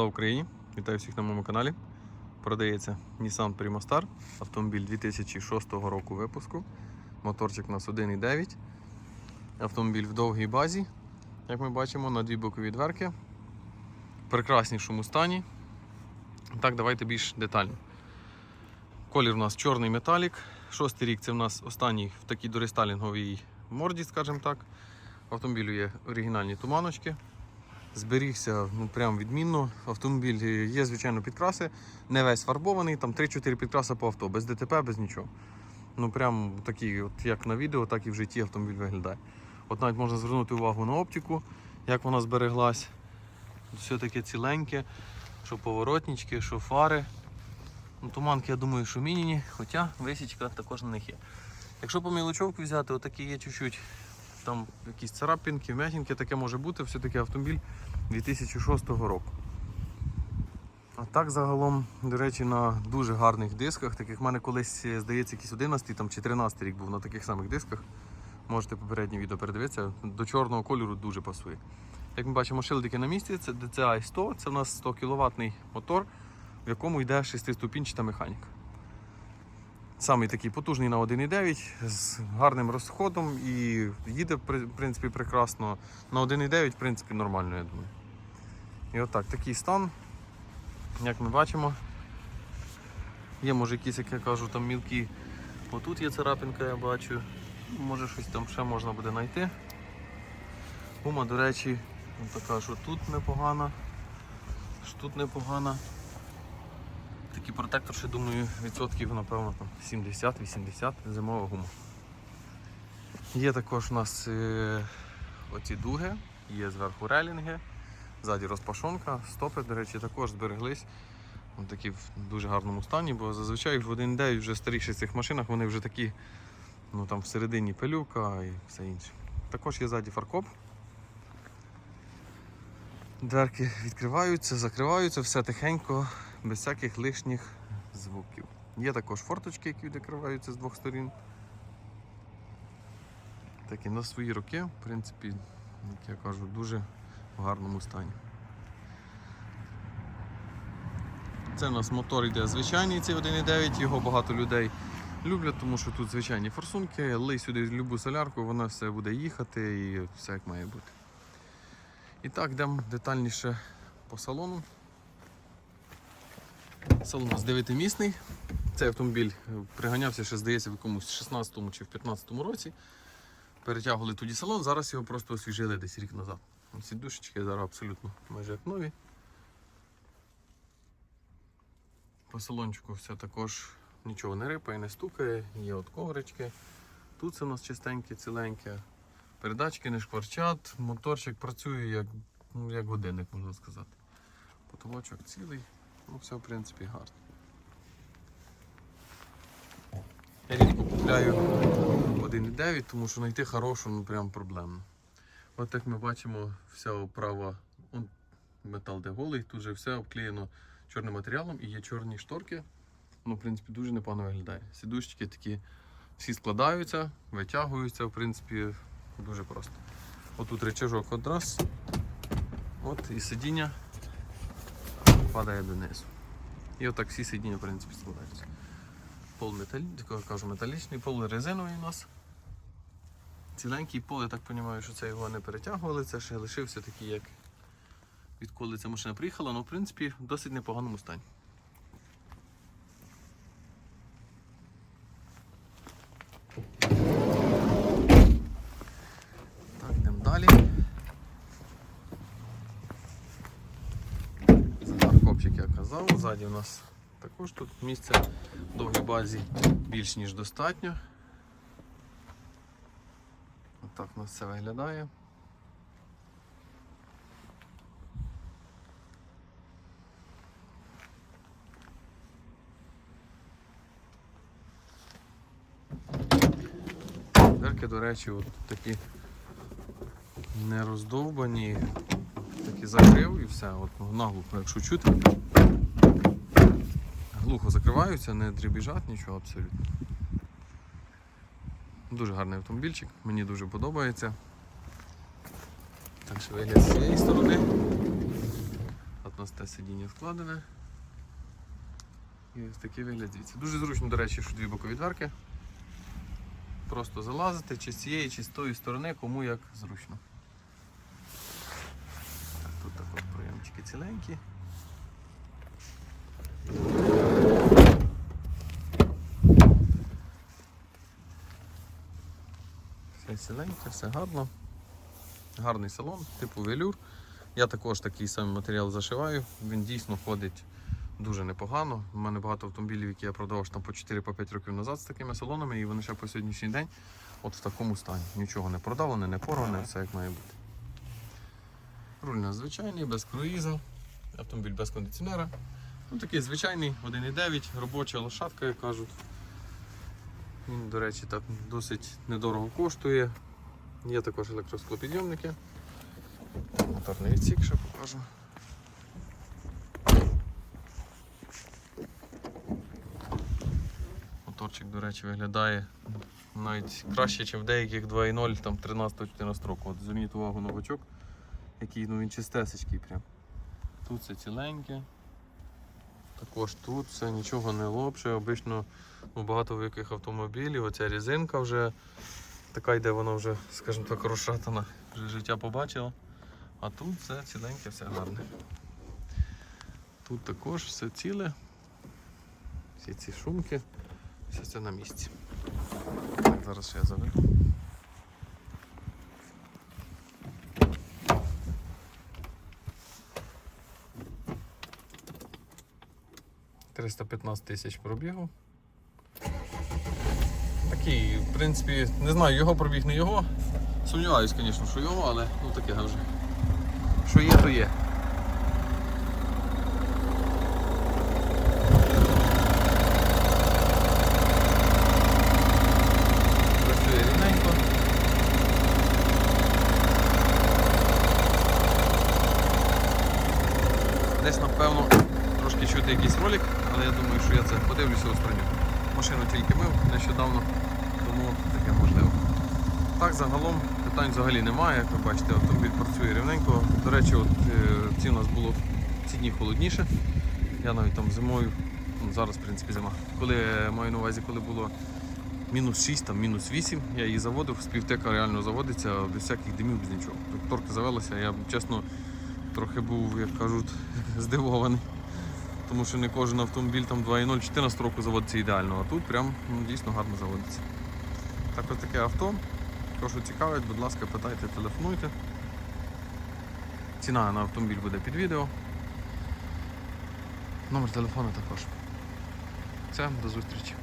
Слава Україні! Вітаю всіх на моєму каналі. Продається Nissan Prima Star, автомобіль 2006 року випуску. Моторчик у нас 1.9. Автомобіль в довгій базі, як ми бачимо, на дві бокові дверки. В прекраснішому стані. Так, давайте більш детально. Колір у нас чорний металік. Шостий рік це в нас останній в такій дорестайлінговій морді, скажімо так. В автомобілю є оригінальні туманочки зберігся ну, прям відмінно. Автомобіль е, є, звичайно, підкраси, не весь фарбований, там 3-4 підкраси по авто, без ДТП, без нічого. Ну прям такий, от як на відео, так і в житті автомобіль виглядає. От навіть можна звернути увагу на оптику, як вона збереглась. Все таке ціленьке, що поворотнички, що фари. Ну, Туманки, я думаю, що мініні, хоча висічка також на них є. Якщо по мілочовку взяти, отакі є чуть-чуть там якісь царапинки, м'ятінки, таке може бути, все-таки автомобіль 2006 року. А так загалом, до речі, на дуже гарних дисках. Таких в мене колись, здається, якийсь 11 там, чи 13 рік був на таких самих дисках. Можете попереднє відео передивитися. До чорного кольору дуже пасує. Як ми бачимо, шилдики на місці, це DCI 100, це у нас 100 кВт мотор, в якому йде 6-ступінчата механіка. Самий такий потужний на 1,9 з гарним розходом і їде в принципі прекрасно. На 1,9 в принципі нормально, я думаю. І отак, такий стан, як ми бачимо. Є може якісь, як я кажу, там мілкі. Отут є царапинка, я бачу. Може щось там ще можна буде знайти. Гума, до речі, така, що тут непогана, що тут непогана. Такий протектор, ще думаю, відсотків, напевно, там 70-80 зимова гума. Є також у нас е, оці дуги, є зверху релінги, ззаді розпашонка, стопи, до речі, також збереглись. Такі в дуже гарному стані, бо зазвичай в 1.9 вже старіших цих машинах вони вже такі, ну там всередині пилюка і все інше. Також є ззаді фаркоп. Дверки відкриваються, закриваються, все тихенько, без всяких лишніх звуків. Є також форточки, які відкриваються з двох сторін. Такі на свої роки, в принципі, як я кажу, дуже в гарному стані. Це у нас мотор йде звичайний, цей 1.9, його багато людей люблять, тому що тут звичайні форсунки, лий сюди любу солярку, вона все буде їхати і все як має бути. І так, йдемо детальніше по салону. Салон нас 9-місний. Цей автомобіль е, приганявся, ще здається, в якомусь 16-му чи в 15-му році. Перетягували тоді салон, зараз його просто освіжили десь рік назад. Ці душечки зараз абсолютно майже як нові. По салончику все також нічого не рипає, не стукає, є от коврички. Тут все у нас чистеньке, ціленьке. Передачки не шкварчать, моторчик працює як, ну, як годинник, можна сказати. Потолочок цілий, ну все в принципі гарно. Я рідко купляю 1,9, тому що знайти хорошу ну прям проблемно. От як ми бачимо, вся оправа, он, метал де голий, тут же все обклеєно чорним матеріалом і є чорні шторки. Ну, в принципі, дуже непогано виглядає. Сідушечки такі всі складаються, витягуються, в принципі, дуже просто. Отут речажок одразу. От і сидіння падає донизу. І отак всі сидіння, в принципі, складаються. Пол металь, кажу, металічний, пол резиновий у нас. Ціленький пол, я так розумію, що це його не перетягували, це ще лишився такий, як відколи ця машина приїхала, але в принципі в досить непоганому стані. Так, йдемо далі. Зараз копчик ззаді у нас також тут місця в довгій базі більш ніж достатньо. Отак у нас це виглядає. Дверки, до речі, от такі не роздовбані, такі закрив і все. От наглухо, якщо чути, глухо закриваються, не дрібіжать нічого абсолютно. Дуже гарний автомобільчик, мені дуже подобається. Так що вигляд з цієї сторони. 15 сидіння складене. І ось такий вигляд звідси. Дуже зручно, до речі, що дві бокові дверки. Просто залазити чи з цієї, чи з тої сторони, кому як зручно. Так, тут також прийомчики ціленькі. Ціленьке, все гарно. Гарний салон, типу велюр. Я також такий самий матеріал зашиваю. Він дійсно ходить дуже непогано. У мене багато автомобілів, які я продавав там по 4-5 років назад з такими салонами, і вони ще по сьогоднішній день от в такому стані. Нічого не продаване, не порване, все як має бути. Руль у нас звичайний, без круїза, автомобіль без кондиціонера. Ну, такий звичайний 1,9, робоча лошадка, як кажуть. Він, до речі, так досить недорого коштує. Є також електросклопідйомники. Моторний відсік ще покажу. Моторчик, до речі, виглядає навіть краще, ніж в деяких 2.0 там 13-14 року. От зверніть увагу на бочок, який ну, він чистесечкий прям. Тут все ціленьке. Також тут все нічого не лопше. Обично ну, багато в яких автомобілів, оця різинка вже така йде, вона вже, скажімо так, розшатана, вже життя побачила. А тут все ціленьке, все гарне. Тут також все ціле. Всі ці шумки, все це на місці. Так, зараз я заведу. Триста п'ятнадцять тисяч пробігу. Такий, в принципі, не знаю, його пробіг, не його. Сумніваюсь, звісно, що його, але ну таке вже. Що є, то є. Десь, напевно, трошки чути якийсь ролик, але я думаю, що я це подивлюся устраню. Машину тільки мив нещодавно, тому таке можливо. Так, загалом питань взагалі немає. Як ви бачите, автомобіль працює рівненько. До речі, от е, ці у нас було ці дні холодніше. Я навіть там зимою, ну зараз в принципі зима. Коли е, маю на увазі, коли було мінус 6, там мінус 8, я її заводив, співтека реально заводиться без всяких димів, без нічого. Торка завелася, я чесно трохи був, як кажуть, здивований. Тому що не кожен автомобіль там 2.0 14 року заводиться ідеально, а тут прям ну, дійсно гарно заводиться. Так ось таке авто. Кого цікавить, будь ласка, питайте, телефонуйте. Ціна на автомобіль буде під відео. Номер телефону також. Все, до зустрічі.